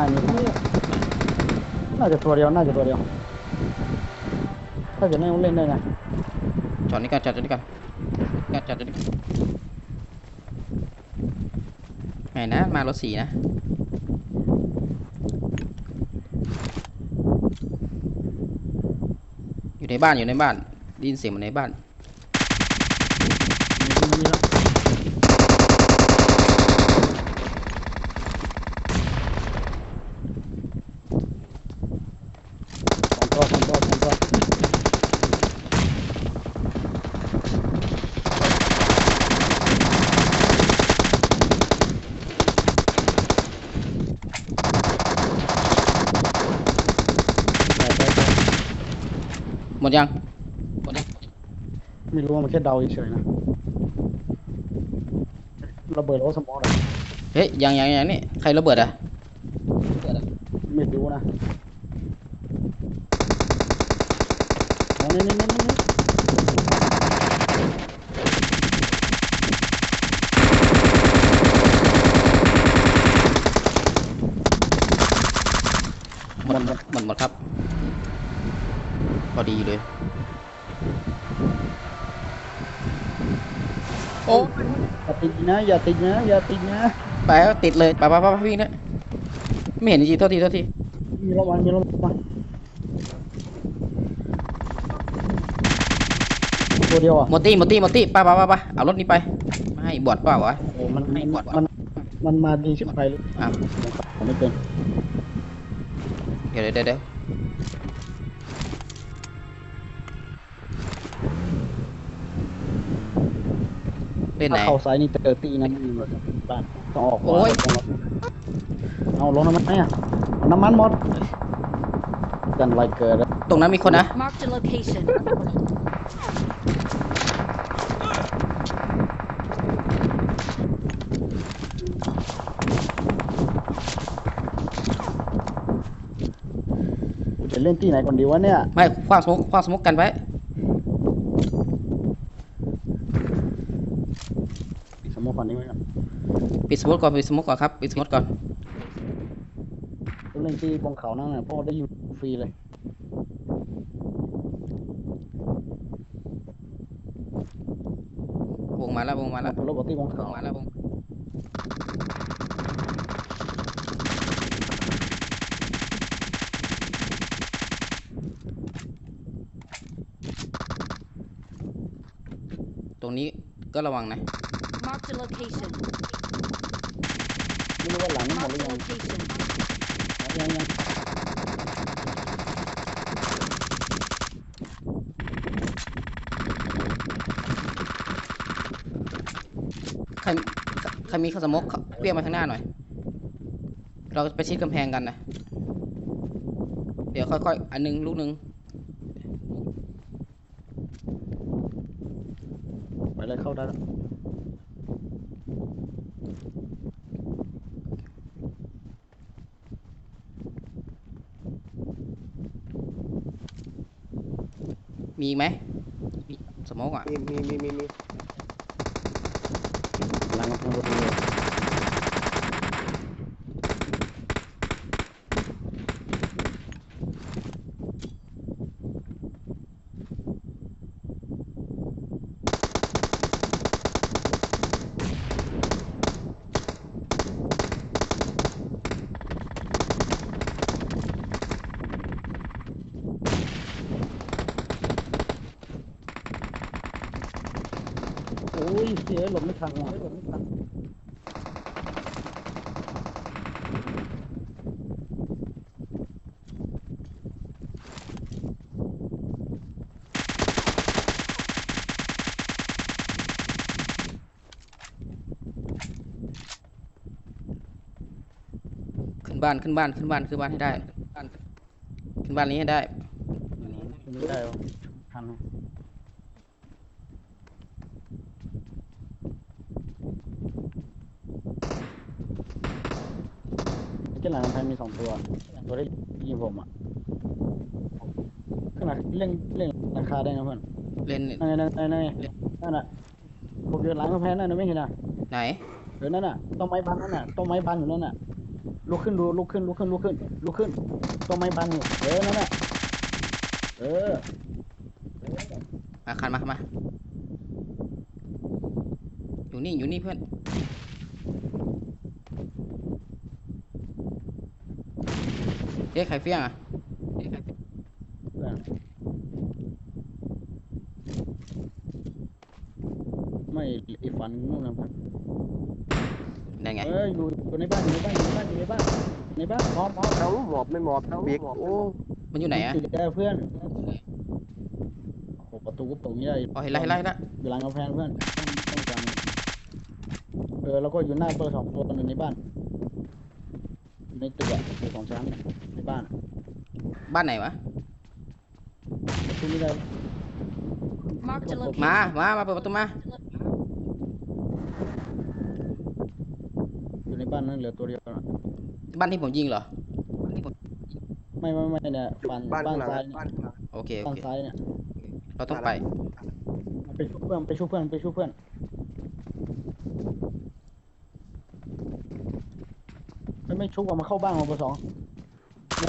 างในมีน่าจะตัวเดียว น่าจะตัวเดียว ถ้าจะไม่ต้องเล่นได้นะจอดนี่ก่อนจอดนี่ก่อนจอดจอดนี่ก่อนไหนนะ มารถสีนะอยู่ในบ้านอยู่ในบ้านได้ยินเสียงมันในบ้านมีมีแล้วสองตัวสองตัวสองตัวไปไปไป หมดยัง หมดยัง ไม่รู้ว่ามันแค่เดาเฉยๆนะระเบิดหรือว่าสมองอะเฮ้ย ยังยังยังนี่ ใครระเบิดอะ ไม่รู้นะเอานี่นี่นี่นี่หมดหมดหมดหมดครับ พอดีเลย โอ้อย่าติดนะ อย่าติดนะ อย่าติดนะไปแล้วติดเลยไปไปไปไปวิ่งเลยไม่เห็นจริงๆโทษทีโทษทีมีระวังมีระวังตัวเดียวอะหมดตี้หมดตี้หมดตี้ไปไปไปไปเอารถนี้ไปไม่ให้บอดเปล่าวะโอ้มันไม่มันกดมันมันมาดีชิบหายเลยอะผมไม่เป็นเดี๋ยวเดี๋ยวเดี๋ยว เล่นไหน ถ้าเข้าซ้ายนี่เจอตีนั้นมีหมดบ้านต้องออกขวาโอ้ยต้องออกเอาลงน้ำมันไหมอะน้ำมันหมดกันไรเกิดตรงนั้นมีคนนะ Marked a location. กูจะเล่นที่ไหนก่อนดีวะเนี่ยไม่คว้างสมุกคว้างสมุกกันไว้ มมติก่อนนี้ไว้ก่อนปิดสมุกก่อนปิดสมุกก่อนครับปิดสมุกก่อนกูเล่นที่บนเขานั่นน่ะเพราะได้ยินฟรีเลยวงมาแล้ววงมาแล้วรถบที่บนวเขางมาแล้ววงตรงนี้ก็ระวังนะ Marked a location. ไม่รู้ว่าหลังนี้หมดห Marked รือ a ยัง location. ยังยังใครใครมีข้าวสมกเปรี้ยงมาข้างหน้าหน่อย เราไปชิดกำแพงกันนะ เดี๋ยวค่อยๆ อันหนึงลูกหนึง ไปเลยเข้าได้แล้ว มีอีกไหมมีสมกอะ มีมีมีมีมีหลังกำแพงรถ เลยโอ้ยเสียหลบไม่ทันว่ะหลบไม่ทันขึ้นบ้านขึ้นบ้านขึ้นบ้านขึ้นบ้านให้ได้ ขึ้นบ้านนี้ให้ได้ ไม่ได้หรอกทันไหมที่ หลังกำแพงมีสองตัวตัวได้ยิงผมอะขนาดเล่นเล่นราคาได้นะเพื่อนเล่นนั่นนั่นนั่นนั่นนั่นน่ะผมอยู่หลังกำแพงนั่นนะไม่เห็นอะไหนเดี๋ยวนั่นน่ะต้นไม้บันนั่นน่ะต้นไม้บันอยู่นั่นน่ะลุกขึ้นดูลุกขึ้นลุกขึ้นลุกขึ้นลุกขึ้นตัวไม้บันอยู่เออนั่นแหละเออมาคันมาคันมาอยู่นี่อยู่นี่เพื่อน เอ๊ะใครเฟี้ยงอะเอ๊ะใครเฟี้ยงเพื่อนไม่ไอ้ฟันนู่นนะเพื่อนได้ไงเอออยู่อยู่ในบ้านอยู่ในบ้านอยู่ในบ้านอยู่ในบ้านในบ้านพร้อมพร้อมเขาหมอบไม่หมอบบิ๊กโอ้มันอยู่ไหนอะติดได้เพื่อนโอ้โหประตูก็เปิดไม่ได้อ๋อเห็นแล้วเห็นแล้วเห็นแล้วอยู่หลังกำแพงเพื่อนต้องต้องการเออแล้วก็อยู่หน้าเบอร์สองตัวหนึ่งในบ้านอยู่ในตึกอะตึกสองชั้น ในบ้านบ้านไหนวะ ประตูไม่ได้ Marked a มา location. มา มาเปิดประตูมา อยู่ในบ้านนั่นเหลือตัวเดียวนะบ้านที่ผมยิงเหรอ ไม่ไม่ไม่เนี่ยฝั่งบ้านบ้านข้างหลังซ้ายเนี่ยบ้านข้างหลังโอเค โอบ้านเค ซ้ายเนี่ยเราต้องไป ไปช่วยเพื่อนไปช่วยเพื่อนไปช่วยเพื่อนไม่ไม่ชุบออกมาเข้าบ้านของเบอร์สอง เ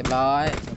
รียบร้อย